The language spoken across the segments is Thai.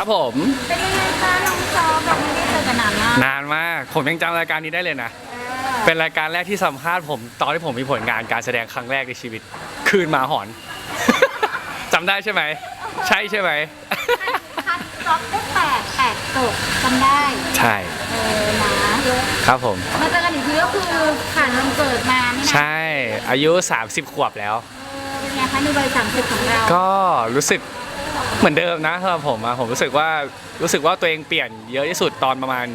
ครับผม เป็นยังไงคะน้องซอฟเราไม่ได้เจอกันนานมากนานมาก ผมยังจำรายการนี้ได้เลยนะเออเป็นรายการแรกที่สัมภาษณ์ผมตอนที่ผมมีผลงานการแสดงครั้งแรกในชีวิต คืนหมาหอน จำได้ใช่ไหม ใช่ใช่ไหม คัดซอฟได้แปดแปดตกจำได้ ใช่ เออนะครับผมมาเจอกันอีกทีก็คือผ่านวันเกิดมานี่นะใช่ อายุ 30 ขวบแล้ว เออเป็นไงคะในวัยสามสิบของเรา ก็รู้สึก เหมือนเดิมนะสำหรับผมอะผมรู้สึกว่ารู้สึกว่าตัวเองเปลี่ยนเยอะที่สุดตอนประมาณ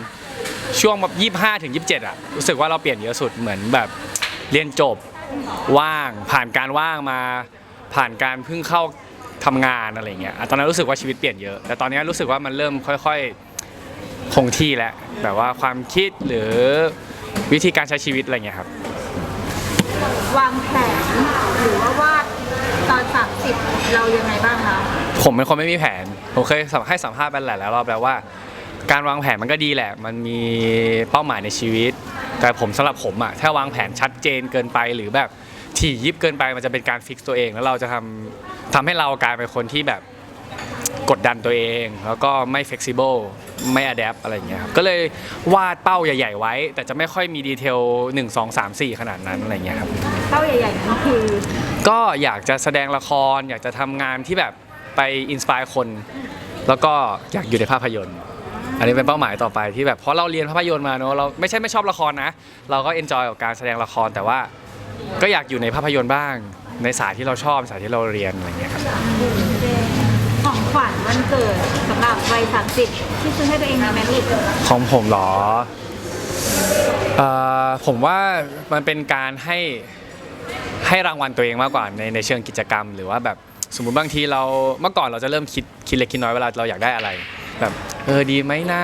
ช่วงแบบยี่ห้าถึงยี่สิบเจ็ดอะรู้สึกว่าเราเปลี่ยนเยอะสุดเหมือนแบบเรียนจบว่างผ่านการว่างมาผ่านการเพิ่งเข้าทำงานอะไรเงี้ยอะตอนนั้นรู้สึกว่าชีวิตเปลี่ยนเยอะ แต่ตอนนี้รู้สึกว่ามันเริ่มค่อยๆคงที่แล้วแบบว่าความคิดหรือวิธีการใช้ชีวิตอะไรเงี้ยครับ วางแผนหรือว่าวาดตอนสามสิบเรายังไงบ้างคะ ผมเป็นคนไม่มีแผน ผมเคยให้สัมภาษณ์ไปหลายๆรอบแล้วว่า การวางแผนมันก็ดีแหละ มันมีเป้าหมายในชีวิต แต่ผมสำหรับผมอะถ้าวางแผนชัดเจนเกินไปหรือแบบถี่ยิบเกินไปมันจะเป็นการฟิกตัวเองแล้วเราจะทำทำให้เรากลายเป็นคนที่แบบกดดันตัวเอง แล้วก็ไม่ flexible ไม่ adapt อะไรอย่างเงี้ยครับก็เลยวาดเป้าใหญ่ ๆ ไว้ แต่จะไม่ค่อยมีดีเทล 1 2 3 4 ขนาดนั้นอะไรอย่างเงี้ยครับ เป้าใหญ่ๆนั่นคือ ก็อยากจะแสดงละคร อยากจะทำงานที่แบบ ไปอินสปายคน แล้วก็อยากอยู่ในภาพยนตร์ อันนี้เป็นเป้าหมายต่อไปที่แบบเพราะเราเรียนภาพยนตร์มาเนอะเราไม่ใช่ไม่ชอบละครนะ เราก็เอนจอยกับการแสดงละครแต่ว่าก็อยากอยู่ในภาพยนตร์บ้าง ในสายที่เราชอบสายที่เราเรียนอะไรอย่างเงี้ยครับของขวัญวันเกิดสำหรับวัยสามสิบที่ซื้อให้ตัวเองมีไหมลูกของผมเหรอเอ่อผมว่ามันเป็นการให้ให้รางวัลตัวเองมากกว่าในในเชิงกิจกรรม หรือว่าแบบ สมมุติบางทีเราเมื่อก่อนเราจะเริ่มคิดคิดเล็กคิดน้อยเวลาเราอยากได้อะไรแบบเออดีไหมนะ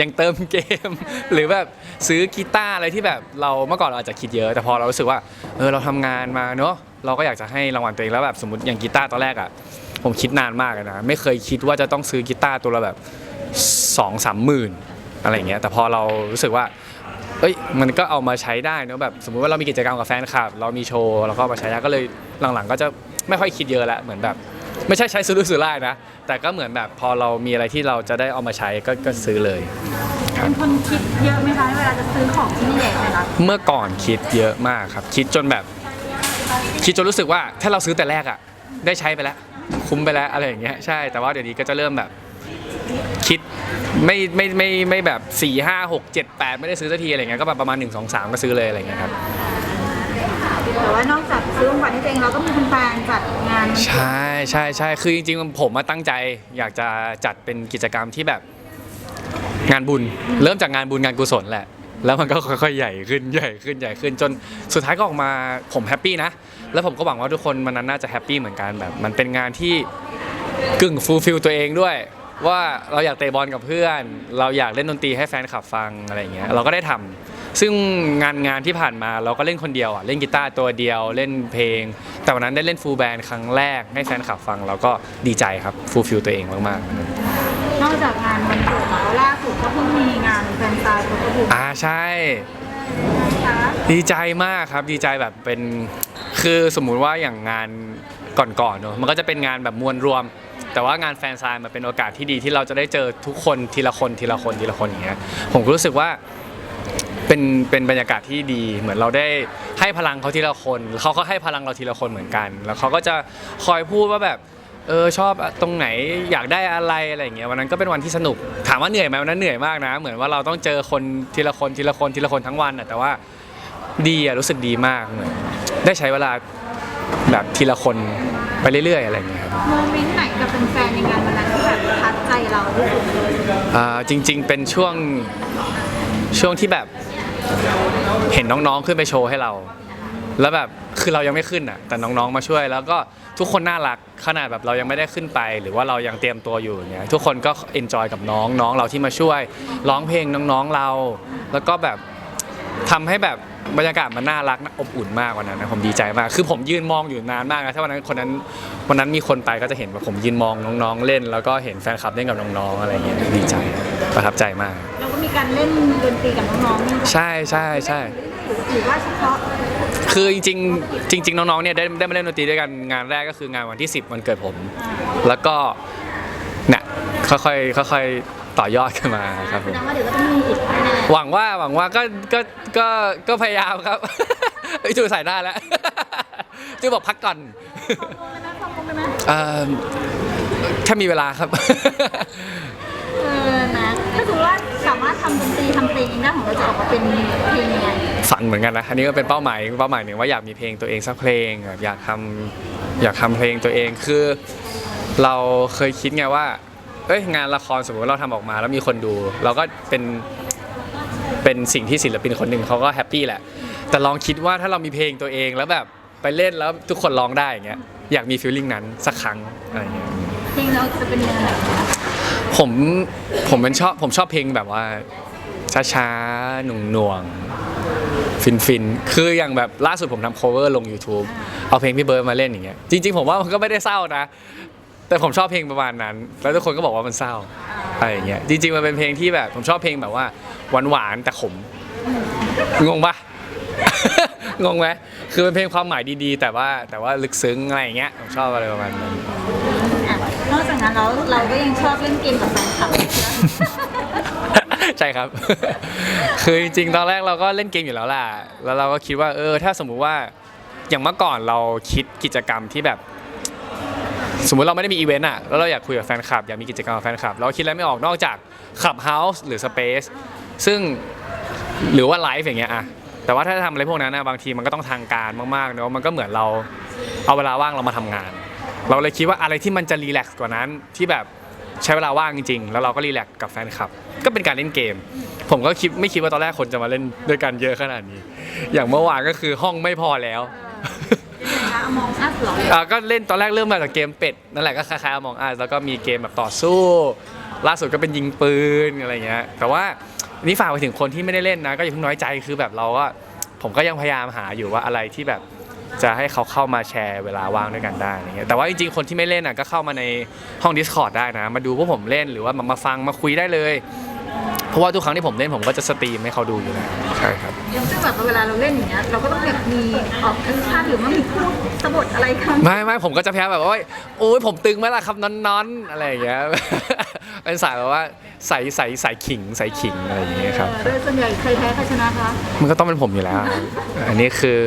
ยังเติมเกม หรือแบบซื้อกีตาร์อะไรที่แบบเราเมื่อก่อนเราอาจจะคิดเยอะ แต่พอเรารู้สึกว่าเออเราทำงานมาเนอะเราก็อยากจะให้รางวัลตัวเองแล้วแบบสมมติอย่างกีตาร์ตอนแรกอะผมคิดนานมากเลยนะไม่เคยคิดว่าจะต้องซื้อกีตาร์ตัวละแบบสองสามหมื่นอะไรเงี้ยแต่พอเรารู้สึกว่า เอ้ยมันก็เอามาใช้ได้เนอะแบบสมมุติว่าเรามีกิจกรรมกับแฟนคลับ เรามีโชว์เราก็เอามาใช้ได้ก็เลยหลังๆ ก็จะไม่ค่อยคิดเยอะแล้วเหมือนแบบ ไม่ใช่ใช้ซื้อรุ่สุร่ายนะ แต่ก็เหมือนแบบพอเรามีอะไรที่เราจะได้เอามาใช้ก็ก็ซื้อเลย เป็นคนคิดเยอะไหมคะเวลาจะซื้อของชิ้นใหญ่ไหมคะเมื่อก่อนคิดเยอะมากครับ คิดจนแบบ คิดจนรู้สึกว่าถ้าเราซื้อแต่แรกอะได้ใช้ไปแล้ว คุ้มไปแล้วอะไรอย่างเงี้ยใช่แต่ว่าเดี๋ยวนี้ก็จะเริ่มแบบ คิดไม่ไม่ไม่ไม่แบบ4ี่ห้าหกเจ็ดแปดไม่ได้ซื้อสักทีอะไรเงี้ยก็แบบประมาณ 1 2 3 ก็ซื้อเลยอะไรเงี้ยครับ แต่ว่านอกจากซื้อของขวัญให้ตัวเองเราก็มีแฟนๆจัดงานใช่ใช่ใช่คือจริงๆ ผมมาตั้งใจอยากจะจัดเป็นกิจกรรมที่แบบงานบุญ เริ่มจากงานบุญงานกุศลแหละ แล้วมันก็ค่อยๆใหญ่ขึ้นใหญ่ขึ้นใหญ่ขึ้นจนสุดท้ายก็ออกมาผมแฮปปี้นะ แล้วผมก็หวังว่าทุกคนมันนั้นน่าจะแฮปปี้เหมือนกันแบบ มันเป็นงานที่กึ่งฟูลฟิลตัวเองด้วย ว่าเราอยากเตะบอลกับเพื่อน เราอยากเล่นดนตรีให้แฟนคลับฟังอะไรอย่างเงี้ยเราก็ได้ทำซึ่งงานงานที่ผ่านมาเราก็เล่นคนเดียวอะเล่นกีตาร์ตัวเดียวเล่นเพลง แต่วันนั้นได้เล่นฟูลแบนด์ครั้งแรกให้แฟนคลับฟัง เราก็ดีใจครับฟูลฟิลตัวเองมากๆนอกจากงานวันเกิดแล้วล่าสุดก็เพิ่งมีงานแฟนซายโฟโต้บุ๊กอ่าใช่นะคะดีใจมากครับดีใจแบบเป็นคือสมมุติว่าอย่างงานก่อนๆเนอะมันก็จะเป็นงานแบบมวลรวม แต่ว่างานแฟนซายมันเป็นโอกาสที่ดีที่เราจะได้เจอทุกคนทีละคนทีละคนทีละคนอย่างเงี้ยผมก็รู้สึกว่าเป็นเป็นบรรยากาศที่ดีเหมือนเราได้ให้พลังเขาทีละคนเขาก็ให้พลังเราทีละคนเหมือนกัน แล้วเขาก็จะคอยพูดว่าแบบเออชอบตรงไหนอยากได้อะไรอะไรอย่างเงี้ยวันนั้นก็เป็นวันที่สนุกถามว่าเหนื่อยไหมวันนั้นเหนื่อยมากนะ เหมือนว่าเราต้องเจอคนทีละคนทีละคนทีละคนทั้งวันอะแต่ว่าดีอะรู้สึกดีมากเหมือนได้ใช้เวลา แบบทีละคนไปเรื่อยๆ อะไรอย่างเงี้ยครับโมเมนต์ไหนกับแฟนๆในงานวันนั้นที่แบบประทับใจเราที่สุดเลยอ่าจริง ๆ เป็นช่วงช่วงที่แบบเห็นน้องๆขึ้นไปโชว์ให้เรา แล้วแบบคือเรายังไม่ขึ้นอะ แต่น้องๆมาช่วย แล้วก็ทุกคนน่ารักขนาดแบบเรายังไม่ได้ขึ้นไป หรือว่าเรายังเตรียมตัวอยู่อย่างเงี้ยทุกคนก็เอนจอยกับน้องน้องเราที่มาช่วย ร้องเพลงน้องๆเรา แล้วก็แบบทำให้แบบ บรรยากาศมันน่ารักน่าอบอุ่นมากวันนั้นนะผมดีใจมาก คือผมยืนมองอยู่นานมากนะถ้าวันนั้นคนนั้นวันนั้นมีคนไปก็จะเห็นว่าผมยืนมองน้องๆ เล่น แล้วก็เห็นแฟนคลับเล่นกับน้องๆอะไรอย่างเงี้ยดีใจประทับใจมาก เราก็มีการเล่นดนตรีกับน้องๆนี่ใช่ใช่ใช่ หรือว่าเฉพาะคือจริงๆจริง ๆ น้องๆเนี่ยได้ได้มาเล่นดนตรีด้วยกันงานแรกก็คืองานวันที่ 10 วันเกิดผม แล้วก็เนี่ยค่อยๆค่อยๆ ต่อยอดขึ้นมาครับผแสม ดงว่าเดี๋ยวก็ต้องมีอีกแน่ๆหวังว่าหวังว่าก็ก็ก็ก็พยายามครับไอ้ยจูใส่ได้แล้ว จูบอกพักก่อนฟังคงไปไหมเอ่อถ้ามีเวลาครับ เออนะถ้าสมมติว่าสามารถทำดนตรีทำเพลงเองได้ของเราจะออกมาเป็นเพลงยังไงฝันเหมือนกันนะอันนี้ก็เป็นเป้าหมายเป้าหมายหนึ่งว่าอยากมีเพลงตัวเองสักเพลงแบบอยากทำอยากทำเพลงตัวเองคือ เราเคยคิดไงว่า เอ้ยงานละครสมมติว่าเราทำออกมาแล้วมีคนดู เราก็เป็นเป็นสิ่งที่ศิลปินคนหนึ่งเขาก็แฮปปี้แหละ แต่ลองคิดว่าถ้าเรามีเพลงตัวเองแล้วแบบไปเล่นแล้วทุกคนร้องได้อย่างเงี้ยอยากมีฟีลลิ่งนั้นสักครั้งอะไรอย่างเงี้ยเพลงเราจะเป็นยังไงผมผมเป็นชอบผมชอบเพลงแบบว่าช้าๆหน่วงหน่วงฟินฟินๆคืออย่างแบบล่าสุดผมทำ cover ลง YouTube เอาเพลงพี่เบิร์ดมาเล่นอย่างเงี้ยจริงๆผมว่ามันก็ไม่ได้เศร้านะ แต่ผมชอบเพลงประมาณนั้น แล้วทุกคนก็บอกว่ามันเศร้าอะไรอย่างเงี้ยจริงๆมันเป็นเพลงที่แบบผมชอบเพลงแบบว่าหวานๆแต่ขมงงปะ งงไหมคือเป็นเพลงความหมายดีๆ แต่ว่าแต่ว่าลึกซึ้งอะไรอย่างเงี้ยผมชอบอะไรประมาณนั้น อะนอกจากนั้นแล้วเราก็ยังชอบเล่นเกมกับแฟนคลับใช่ครับ คือจริงๆ ตอนแรกเราก็เล่นเกมอยู่แล้วล่ะ แล้วเราก็คิดว่าเออ ถ้าสมมุติว่าอย่างเมื่อก่อนเราคิดกิจกรรมที่แบบ สมมติเราไม่ได้มีอีเวนต์อะแล้วเราอยากคุยกับแฟนคลับ อยากมีกิจกรรมกับแฟนคลับ เราคิดแล้วไม่ออกนอกจากขับเฮาส์หรือสเปซซึ่งหรือว่าไลฟ์อย่างเงี้ยอะแต่ว่าถ้าจะทำอะไรพวกนั้นนะบางทีมันก็ต้องทางการมากๆเนอะมันก็เหมือนเราเอาเวลาว่างเรามาทำงาน เราเลยคิดว่าอะไรที่มันจะรีแลกซ์กว่านั้นที่แบบใช้เวลาว่างจริงๆ แล้วเราก็รีแลกซ์กับแฟนคลับ ก็เป็นการเล่นเกม ผมก็คิดไม่คิดว่าตอนแรกคนจะมาเล่นด้วยกันเยอะขนาดนี้ อย่างเมื่อวานก็คือห้องไม่พอแล้ว มองอัสหรออ่าก็เล่นตอนแรกเริ่มมาจากเกมเป็ดนั่นแหละก็คล้ายๆมองอาแล้วก็มีเกมแบบต่อสู้ ล่าสุดก็เป็นยิงปืนอะไรเงี้ยแต่ว่านี่ฝากไปถึงคนที่ไม่ได้เล่นนะ ก็อย่าเพิ่งน้อยใจคือแบบเราก็ผมก็ยังพยายามหาอยู่ว่าอะไรที่แบบจะให้เขาเข้ามาแชร์เวลาว่างด้วยกันได้อะไรเงี้ยแต่ว่าจริงๆ คนที่ไม่เล่นอะก็เข้ามาในห้อง Discord ได้นะ มาดูพวกผมเล่นหรือว่ามาฟังมาคุยได้เลย เพราะว่าทุกครั้งที่ผมเล่นผมก็จะสตรีมให้เขาดูอยู่แล้วใช่ครับซึ่งแบบเวลาเราเล่นอย่างเงี้ยเราก็ต้องแบบมีออกแอคชั่นหรือว่ามีพูดสะบดอะไรคำไม่ไม่ผมก็จะพยายามแบบว่าโอ้ยผมตึงไหมล่ะครับนอนนอนๆอะไรอย่างเงี้ย เป็นสายแบบว่าใส่ใส่ใส่ขิงใส่ขิงอะไรอย่างเงี้ยครับ โดยส่วนใหญ่ใครแพ้ใครชนะคะมันก็ต้องเป็นผมอยู่แล้ว อันนี้คือ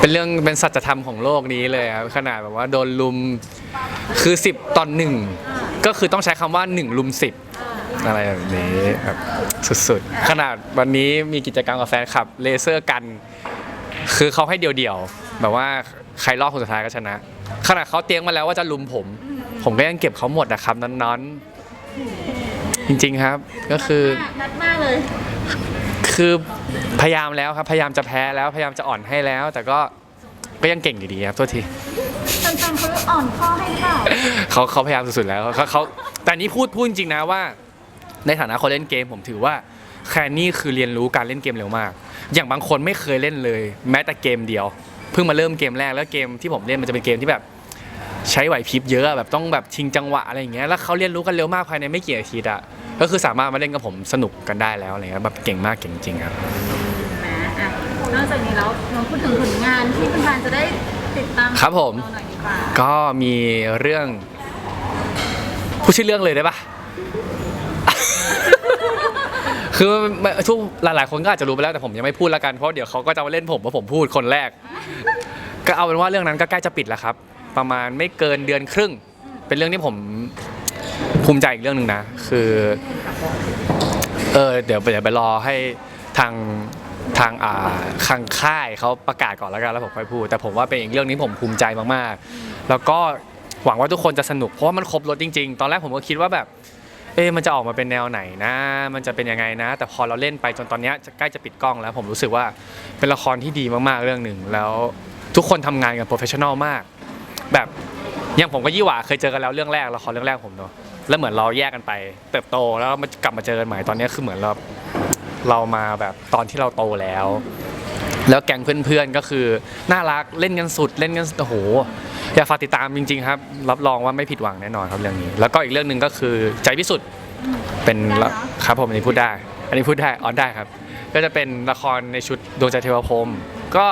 เป็นเรื่องเป็นสัจธรรมของโลกนี้เลยครับขนาดแบบว่าโดนลุมคือ 10ตอนหนึ่งก็คือต้องใช้คำว่า1ลุม10 อะไรแบบนี้แบบสุดๆ ขนาดวันนี้มีกิจกรรมกับแฟนคลับเลเซอร์กัน คือเขาให้เดี่ยวๆ แบบว่าใครรอบคนสุดท้ายก็ชนะ ขนาดเขาเตรียมมาแล้วว่าจะลุมผม ผมก็ยังเก็บเขาหมดนะครับนอนๆ จริงๆครับ ก็คือ นัดมากเลย คือพยายามแล้วครับ พยายามจะแพ้แล้วพยายามจะอ่อนให้แล้ว แต่ก็ก็ยังเก่งอยู่ดีครับโทษที จนๆเขาอ่อนข้อให้หรือเปล่า เขาเขาพยายามสุดๆแล้วเขาเขาแต่นี้พูดพูดจริงๆนะว่า ในฐานะคนเล่นเกมผมถือว่าแคนนี่คือเรียนรู้การเล่นเกมเร็วมาก อย่างบางคนไม่เคยเล่นเลย แม้แต่เกมเดียว เพิ่งมาเริ่มเกมแรกแล้วเกมที่ผมเล่นมันจะเป็นเกมที่แบบ ใช้ไหวพริบเยอะแบบต้องแบบชิงจังหวะอะไรอย่างเงี้ยแล้วเขาเรียนรู้กันเร็วมากภายในไม่กี่อาทิตย์อะก็คือสามารถมาเล่นกับผมสนุกกันได้แล้วอะไรเงี้ยแบบเก่งมากเก่งจริงครับนะอะนอกจากนี้แล้วน้องพูดถึงผลงานที่แฟนๆจะได้ติดตามครับผมเราหน่อยดีกว่าก็มีเรื่องพูดชื่อเรื่องเลยได้ปะ คือมันทุกหลาย ๆ คนก็อาจจะรู้ไปแล้วแต่ผมยังไม่พูดแล้วกันเพราะเดี๋ยวเขาก็จะมาเล่นผมว่าผมพูดคนแรก ก็เอาเป็นว่าเรื่องนั้นก็ใกล้จะปิดแล้วครับ ประมาณไม่เกินเดือนครึ่ง เป็นเรื่องที่ผมภูมิใจอีกเรื่องหนึ่งนะ คือเออเดี๋ยวเดี๋ยวไปรอให้ทางทางอ่าทางค่ายเขาประกาศก่อนแล้วกันแล้วผมค่อยพูด แต่ผมว่าเป็นอีกเรื่องนี้ผมภูมิใจมาก ๆ แล้วก็หวังว่าทุกคนจะสนุกเพราะว่ามันครบรถจริง ๆ ตอนแรกผมก็คิดว่าแบบ เอ๊ะมันจะออกมาเป็นแนวไหนนะ มันจะเป็นยังไงนะ แต่พอเราเล่นไปจนตอนนี้จะใกล้จะปิดกล้องแล้ว ผมรู้สึกว่าเป็นละครที่ดีมากๆเรื่องหนึ่งแล้วทุกคนทำงานกันโปรเฟชชั่นอลมาก แบบอย่างผมกับยี่หว่าเคยเจอกันแล้วเรื่องแรกละครเรื่องแรกผมเนาะแล้วเหมือนเราแยกกันไป เติบโตแล้วมากลับมาเจอกันใหม่ตอนนี้คือเหมือนเราเรามาแบบตอนที่เราโตแล้ว แล้วแก๊งเพื่อนๆก็คือน่ารักเล่นกันสุดเล่นกันโอ้โห อยากฝากติดตามจริงๆครับ รับรองว่าไม่ผิดหวังแน่นอนครับเรื่องนี้ แล้วก็อีกเรื่องหนึ่งก็คือใจพิสุทธิ์เป็นละครับผมอันนี้พูดได้ อันนี้พูดได้ออนได้ครับ ก็จะเป็นละครในชุดดวงใจเทวพรหมก็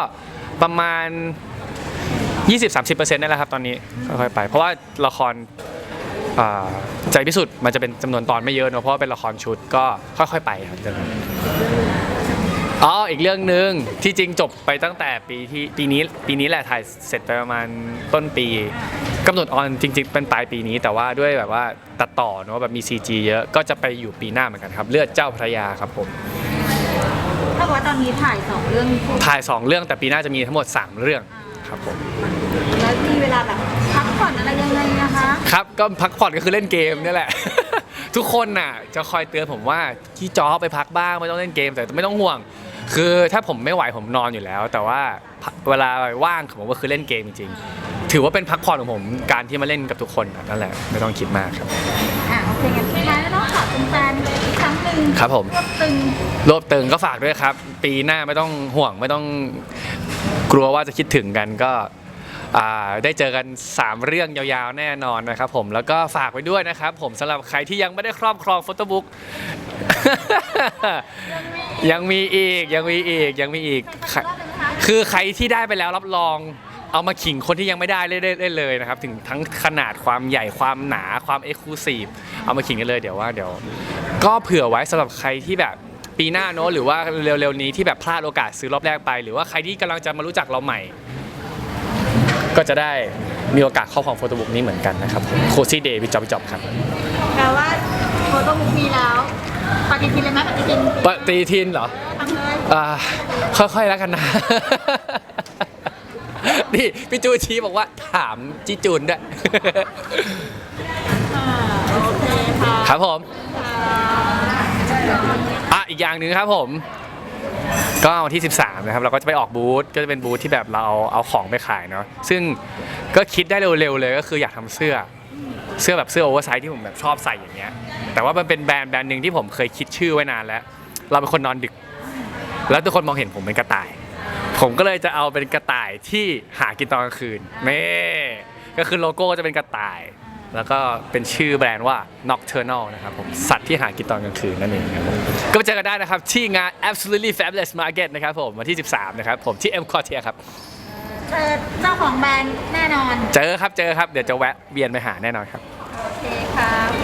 ประมาณ 20-30%นี่แหละครับตอนนี้ค่อยๆไป เพราะว่าละครอ่าใจพิสุทธิ์มันจะเป็นจำนวนตอนไม่เยอะเนอะเพราะว่าเป็นละครชุดก็ค่อย ๆ ไปครับเรื่องนั้น อ๋ออีกเรื่องหนึ่งที่จริงจบไปตั้งแต่ปีที่ปีนี้ปีนี้แหละถ่ายเสร็จไปประมาณต้นปีกำหนดออนจริง ๆ เป็นปลายปีนี้แต่ว่าด้วยแบบว่าตัดต่อเนอะแบบมี CG เยอะก็จะไปอยู่ปีหน้าเหมือนกันครับ เลือดเจ้าพระยาครับผมถ้าบอกว่าตอนนี้ถ่ายสองเรื่องคู่ถ่าย 2 เรื่องแต่ปีหน้าจะมีทั้งหมด 3 เรื่องครับผมแล้วมีเวลาแบบพักผ่อนอะไรยังไงนะคะครับก็พักผ่อนก็คือเล่นเกมนี่แหละ ทุกคนน่ะจะคอยเตือนผมว่าที่จอไปพักบ้างไม่ต้องเล่นเกมแต่ไม่ต้องห่วง คือถ้าผมไม่ไหวผมนอนอยู่แล้ว แต่ว่าเวลาว่างของผมก็คือเล่นเกมจริงๆ ถือว่าเป็นพักผ่อนของผมการที่มาเล่นกับทุกคนน่ะนั่นแหละไม่ต้องคิดมากครับ อะโอเคงั้นสุดท้ายแล้วต้องฝากแฟนๆอีกครั้งหนึ่งครับผม รวบตึงรวบตึงก็ฝากด้วยครับ ปีหน้าไม่ต้องห่วงไม่ต้องกลัวว่าจะคิดถึงกันก็อ่าได้เจอกัน 3 เรื่องยาวๆ แน่นอนนะครับผมแล้วก็ฝากไว้ด้วยนะครับ ผมสำหรับใครที่ยังไม่ได้ครอบครองโฟโต้บุ๊ก ยังมีอีกยังมีอีกยังมีอีกใครคือใครที่ได้ไปแล้วรับรอง เอามาขิงคนที่ยังไม่ได้ได้ได้ได้เลยนะครับ ถึงทั้งขนาดความใหญ่ความหนาความเอ็กซ์คลูซีฟเอามาขิงกันเลยเดี๋ยวว่าเดี๋ยว ก็เผื่อไว้สำหรับใครที่แบบปีหน้าเนอะหรือว่าเร็วๆนี้ที่แบบพลาดโอกาสซื้อรอบแรกไป หรือว่าใครที่กำลังจะมารู้จักเราใหม่ ก็จะได้มีโอกาสเข้าของโฟโต้บุ๊กนี้เหมือนกันนะครับโคซี่เดย์วิจอบิจอบครับแปลว่าโฟโต้บุ๊กมีแล้ว ปฏิทินเลยไหมปฏิทินปฏิทินเหรอทำเลยอ่าค่อยๆแล้วกันนะ นี่พี่จูชี้บอกว่าถามจิจูนด้วย อ่าโอเคค่ะครับผมอ่าอะอีกอย่างหนึ่งครับผม ก็วันที่ 13 นะครับ เราก็จะไปออกบูธก็จะเป็นบูธที่แบบเราเอาเอาของไปขายเนาะซึ่งก็คิดได้เร็วๆเลยก็คืออยากทำเสื้อ เสื้อแบบเสื้อโอเวอร์ไซส์ที่ผมแบบชอบใส่อย่างเงี้ย แต่ว่ามันเป็นแบรนด์แบรนด์หนึ่งที่ผมเคยคิดชื่อไว้นานแล้ว เราเป็นคนนอนดึก แล้วทุกคนมองเห็นผมเป็นกระต่าย ผมก็เลยจะเอาเป็นกระต่ายที่หากินตอนกลางคืนนี่ก็คือโลโก้จะเป็นกระต่าย แล้วก็เป็นชื่อแบรนด์ว่า Nocturnal นะครับผมสัตว์ที่หากินตอนกลางคืนนั่นเองครับผมก็ไปเจอกันได้นะครับ ที่งาน Absolutely Fabulous Market นะครับผมวันที่ 13 นะครับผมที่ M Quartier ครับเจอเจ้าของแบรนด์แน่นอน เจอครับเจอครับเดี๋ยวจะแวะเวียนไปหาแน่นอนครับ โอเคค่ะขอบคุณค่ะ